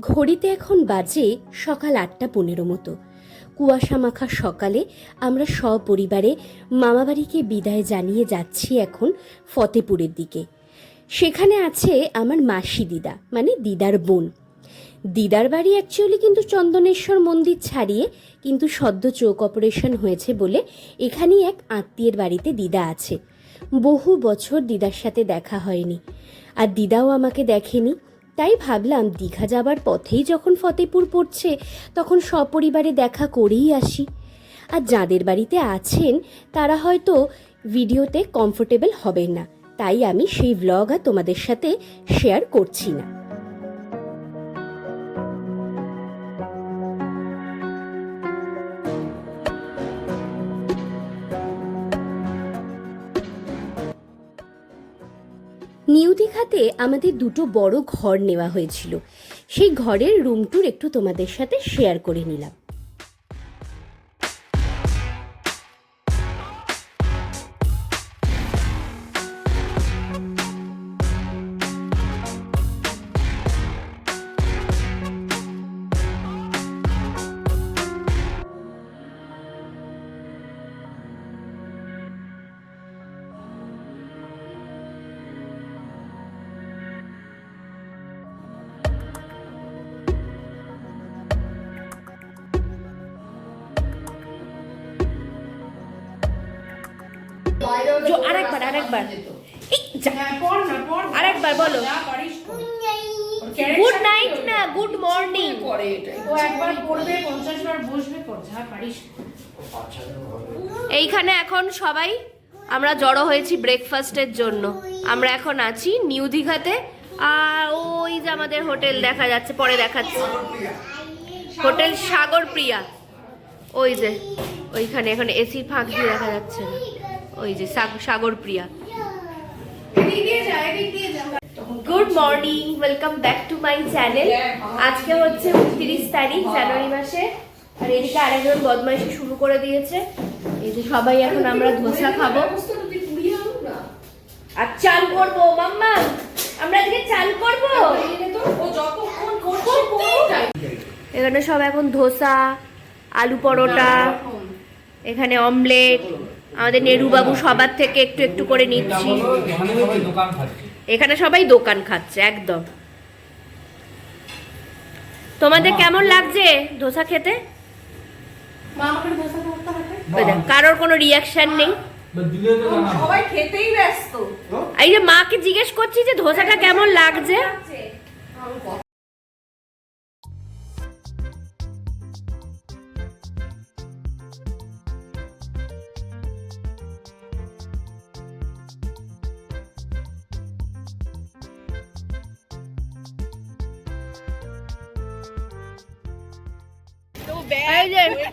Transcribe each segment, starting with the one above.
ঘড়িতে এখন বাজে সকাল আটটা পনেরো মতো। কুয়াশা মাখা সকালে আমরা সপরিবারে মামাবাড়িকে বিদায় জানিয়ে যাচ্ছি এখন ফতেপুরের দিকে। সেখানে আছে আমার মাসি দিদা মানে দিদার বোন। দিদার বাড়ি অ্যাকচুয়ালি কিন্তু চন্দনেশ্বর মন্দির ছাড়িয়ে কিন্তু সদ্য চোখ অপারেশন হয়েছে বলে এখানেই এক আত্মীয়ের বাড়িতে দিদা আছে। বহু বছর দিদার সাথে দেখা হয়নি। আর দিদাও আমাকে দেখেনি। তাই ভাবলাম দীঘা যাবার পথেই যখন ফতেপুর পড়ছে, তখন সপরিবারে দেখা করেই আসি। আর যাদের বাড়িতে আছেন, তারা হয়তো ভিডিওতে কমফোর্টেবল হবেন না। তাই আমি সেই ব্লগ আর তোমাদের সাথে শেয়ার করছি না। দীঘাতে আমাদের দুটো বড় ঘর নেওয়া হয়েছিল। সেই ঘরের রুম ট্যুর একটু তোমাদের সাথে শেয়ার করে নিলাম। আরেকবার, আরেকবার। আরেকবার বলো। গুড নাইট না গুড মর্নিং ও একবার পড়বে পঞ্চাশ বার বসবে পারিস। এইখানে এখন সবাই আমরা জড়ো হয়েছি ব্রেকফাস্টের জন্য। আমরা এখন আছি নিউ দীঘাতে। আর ওই যে আমাদের হোটেল দেখা যাচ্ছে পরে দেখাচ্ছি। হোটেল সাগর প্রিয়া ওই যে ওইখানে এখন এসি ফাঁক দিয়ে দেখা যাচ্ছে। না ওই যে Sagar Priya good morning welcome back to my channel আজকে হচ্ছে উনত্রিশ তারিখ, জানুয়ারি মাসে। আর এদিকে আরেকজন বদমাইশি শুরু করে দিয়েছে। এই যে সবাই এখন আমরা ধোসা খাব। আর চাল করব, মাম্মা। আমরা আজকে চাল করব। এখানে সব এখন ধোসা, আলু পরোটা, এখানে অমলেট। আমাদের নেরু বাবু সবার থেকে একটু একটু করে নিচ্ছি। এখানে সবাই দোকান খাচ্ছে একদম। তোমাদের কেমন লাগছে ধোসা খেতে? কারোর কোনো রিয়াকশন নেই। সবাই খেতেই ব্যস্ত। এই যে মাকে জিজ্ঞেস করছি যে ধোসাটা কেমন লাগছে। এই যে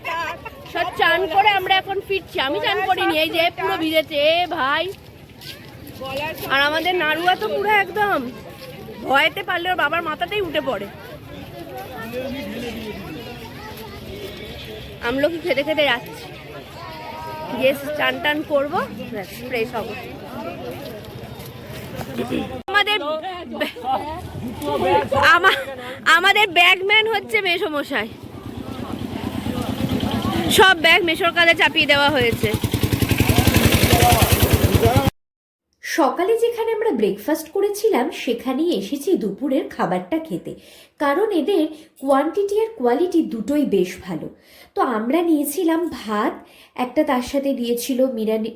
সব চান করে আমরা এখন ফিরছি। আমি চান করিনি এই যে পুরো ভিজেছে। এ ভাই। আর আমাদের নাড়ুয়া তো পুরো একদম। ভয়েতে পারলে ওর বাবার মাথাতেই উঠে পড়ে। আমলকি খেতে খেতে যাচ্ছি। গিয়ে চান টান করব ফ্রেশ হব। আমাদের আমা- আমাদের ব্যাগম্যান হচ্ছে মেসমশাই। সব ব্যাগ মেশোর কাজে চাপিয়ে দেওয়া হয়েছে। সকালে যেখানে আমরা ব্রেকফাস্ট করেছিলাম, সেখানেই এসেছি দুপুরের খাবারটা খেতে। কারণ এদের কোয়ান্টিটি আর কোয়ালিটি দুটোই বেশ ভালো। তো আমরা নিয়েছিলাম ভাত, একটা তার সাথে দিয়েছিল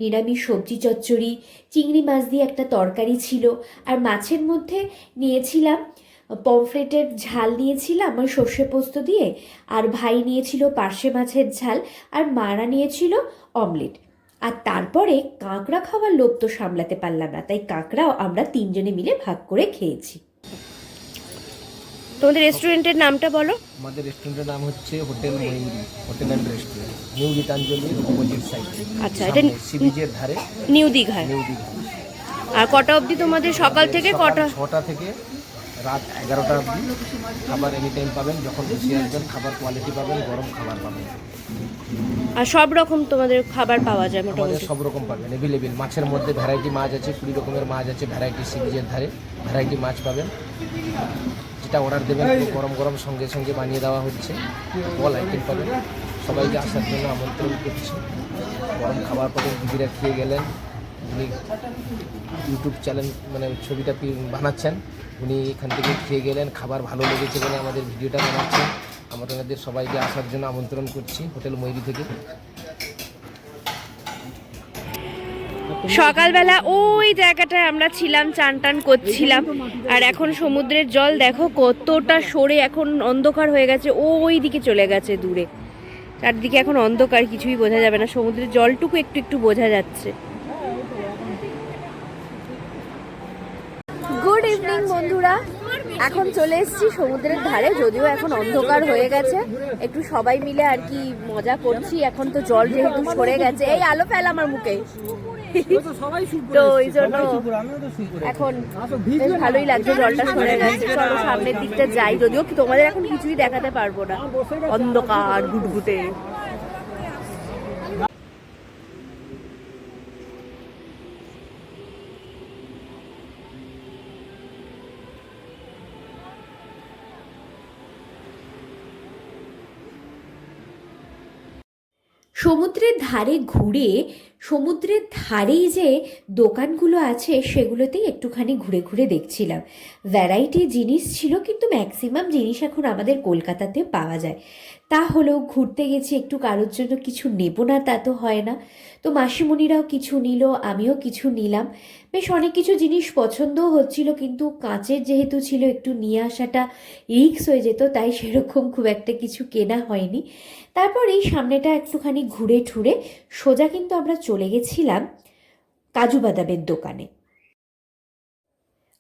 নিরামিষ সবজি চচ্চড়ি, চিংড়ি মাছ দিয়ে একটা তরকারি ছিল, আর মাছের মধ্যে নিয়েছিলাম পমফ্রেটের ঝাল নিয়েছিলাম ওই সর্ষে পোস্ত দিয়ে আর ভাই নিয়েছিল পার্শে মাছের ঝাল আর মারা নিয়েছিল অমলেট। আর তারপরে কাঁকড়া খাওয়ার লোভ তো সামলাতে পারলাম না তাই কাঁকড়াও আমরা তিনজনে মিলে ভাগ করে খেয়েছি। তোমাদের রেস্টুরেন্টের নামটা বলো। আমাদের রেস্টুরেন্টের নাম হচ্ছে hotel Mayuri hotel and restaurant. New গীতাঞ্জলির opposite side আচ্ছা, এটা সি বিচের ধারে। নিউ দীঘায়। নিউ দীঘা। আর কটা অবধি তোমাদের সকাল থেকে কটা? ছটা থেকে রাত এগারোটা অবধি খাবার এনি টাইম পাবেন যখন খুশি আসবেন খাবার কোয়ালিটি পাবেন গরম খাবার পাবেন। আর সব রকম তোমাদের খাবার পাওয়া যায় মোটামুটি? সব রকম পাবেন অ্যাভেলেবেল মাছের মধ্যে ভ্যারাইটি মাছ আছে কুড়ি রকমের মাছ আছে ভ্যারাইটি সি বিচের ধারে ভ্যারাইটি মাছ পাবেন। যেটা অর্ডার দেবেন গরম গরম সঙ্গে সঙ্গে বানিয়ে দেওয়া হচ্ছে। অল আইটেম পাবেন। সবাইকে আসার জন্য আমন্ত্রণ করছি। গরম খাবার পাবেন দিদিরা খেয়ে গেলেন। উনি ইউটিউব চ্যানেল মানে ছবিটা বানাচ্ছেন। উনি এখান থেকে খেয়ে গেলেন, খাবার ভালো লেগেছে বলে আমাদের ভিডিওটা বানাচ্ছেন। আমরা ওনাদের সবাইকে আসার জন্য আমন্ত্রণ করছি হোটেল ময়ূরী থেকে। সকালবেলা ওই জায়গাটায় আমরা ছিলাম, চান টান করছিলাম। আর এখন সমুদ্রের জল দেখো কতটা সরে, এখন অন্ধকার হয়ে গেছে, ওই দিকে চলে গেছে দূরে। চারদিকে এখন অন্ধকার, কিছুই বোঝা যাবে না। সমুদ্রের জলটুকু একটু একটু বোঝা যাচ্ছে। ইভিনিং বন্ধুরা। এখন চলে এসেছি সমুদ্রের ধারে, যদিও এখন অন্ধকার হয়ে গেছে। একটু সবাই মিলে আর কি মজা করছি। এখন তো জল যেহেতু সরে গেছে। এই আলো ফেল আমার মুখে। তো জন্য এখন বেশ ভালোই লাগছে, জলটা সরে গেছে। চলো সামনের দিকটা যাই। যদিও তোমাদের এখন কিছুই দেখাতে পারব না। অন্ধকার গুটগুটে সমুদ্রের ধারে ঘুরে, সমুদ্রের ধারেই যে দোকানগুলো আছে সেগুলোতেই একটুখানি ঘুরে ঘুরে দেখছিলাম। ভ্যারাইটি জিনিস ছিল কিন্তু ম্যাক্সিমাম জিনিস এখন আমাদের কলকাতাতে পাওয়া যায়। তা হলেও ঘুরতে গেছি, একটু কারোর জন্য কিছু নেব না তা তো হয় না। তো মাসিমণিরাও কিছু নিল, আমিও কিছু নিলাম। বেশ অনেক কিছু জিনিস পছন্দও হচ্ছিল, কিন্তু কাঁচের যেহেতু ছিল, একটু নিয়ে আসাটা রিক্স হয়ে যেত, তাই সেরকম খুব একটা কিছু কেনা হয়নি। তারপর এই সামনেটা একটুখানি ঘুরে ঠুরে সোজা কিন্তু আমরা চলে গেছিলাম কাজু বাদামের দোকানে।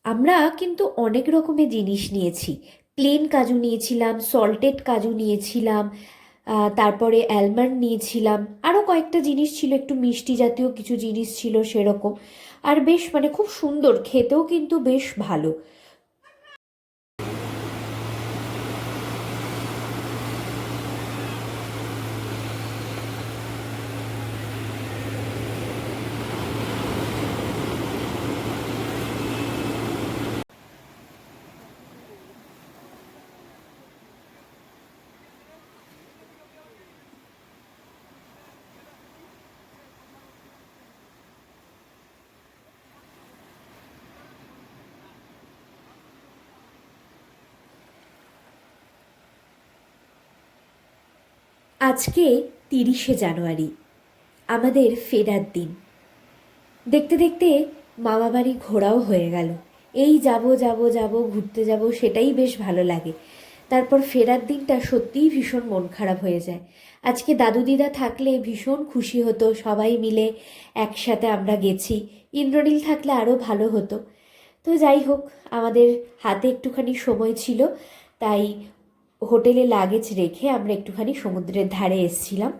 আমরা কিন্তু অনেক রকমের জিনিস নিয়েছি। প্লেন কাজু নিয়েছিলাম, সল্টেড কাজু নিয়েছিলাম তারপরে অ্যালমন্ড নিয়েছিলাম। আরও কয়েকটা জিনিস ছিল, একটু মিষ্টি জাতীয় কিছু জিনিস ছিল সেরকম। আর বেশ মানে খুব সুন্দর, খেতেও কিন্তু বেশ ভালো। আজকে তিরিশে জানুয়ারি, আমাদের ফেরার দিন। দেখতে দেখতে মামা বাড়ি ঘোরাও হয়ে গেল। এই যাব যাব যাব, ঘুরতে যাব, সেটাই বেশ ভালো লাগে। তারপর ফেরার দিনটা সত্যিই ভীষণ মন খারাপ হয়ে যায়। আজকে দাদু দিদা থাকলে ভীষণ খুশি হতো, সবাই মিলে একসাথে আমরা গেছি। ইন্দ্রনীল থাকলে আরও ভালো হতো। তো যাই হোক, আমাদের হাতে একটুখানি সময় ছিল, তাই হোটেলে লাগেজ রেখে আমরা একটুখানি সমুদ্রের ধারে এসেছিলাম।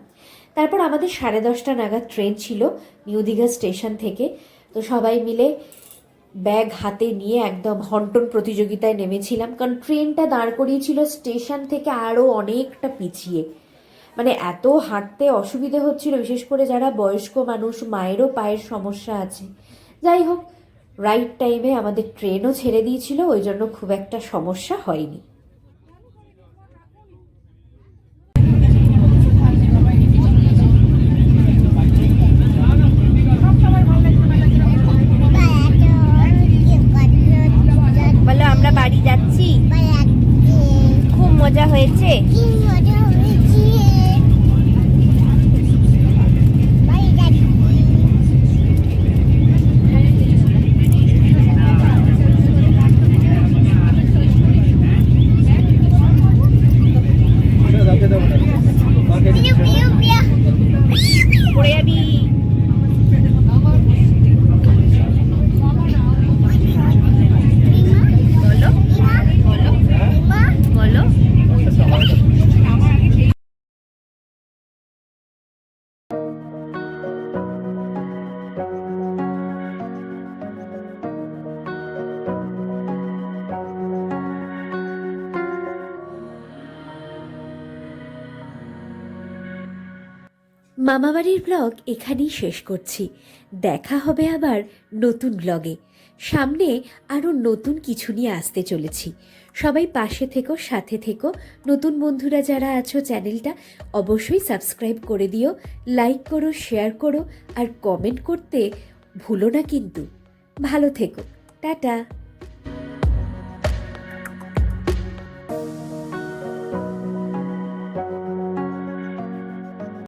তারপর আমাদের সাড়ে দশটা নাগাদ ট্রেন ছিল নিউ দীঘা স্টেশন থেকে। তো সবাই মিলে ব্যাগ হাতে নিয়ে একদম হন্টন প্রতিযোগিতায় নেমেছিলাম। কারণ ট্রেনটা দাঁড় করিয়েছিল স্টেশন থেকে আরও অনেকটা পিছিয়ে। মানে এত হাঁটতে অসুবিধে হচ্ছিল, বিশেষ করে যারা বয়স্ক মানুষ, মায়েরও পায়ের সমস্যা আছে। যাই হোক রাইট টাইমে আমাদের ট্রেনও ছেড়ে দিয়েছিল, ওই জন্য খুব একটা সমস্যা হয়নি বলো আমরা বাড়ি যাচ্ছি খুব মজা মামাবাড়ির ব্লগ এখানেই শেষ করছি। দেখা হবে আবার নতুন ব্লগে। সামনে আরও নতুন কিছু নিয়ে আসতে চলেছি। সবাই পাশে থেকো, সাথে থেকো। নতুন বন্ধুরা যারা আছো চ্যানেলটা, অবশ্যই সাবস্ক্রাইব করে দিও, লাইক করো, শেয়ার করো, আর কমেন্ট করতে ভুলো না কিন্তু। ভালো থেকো। টাটা।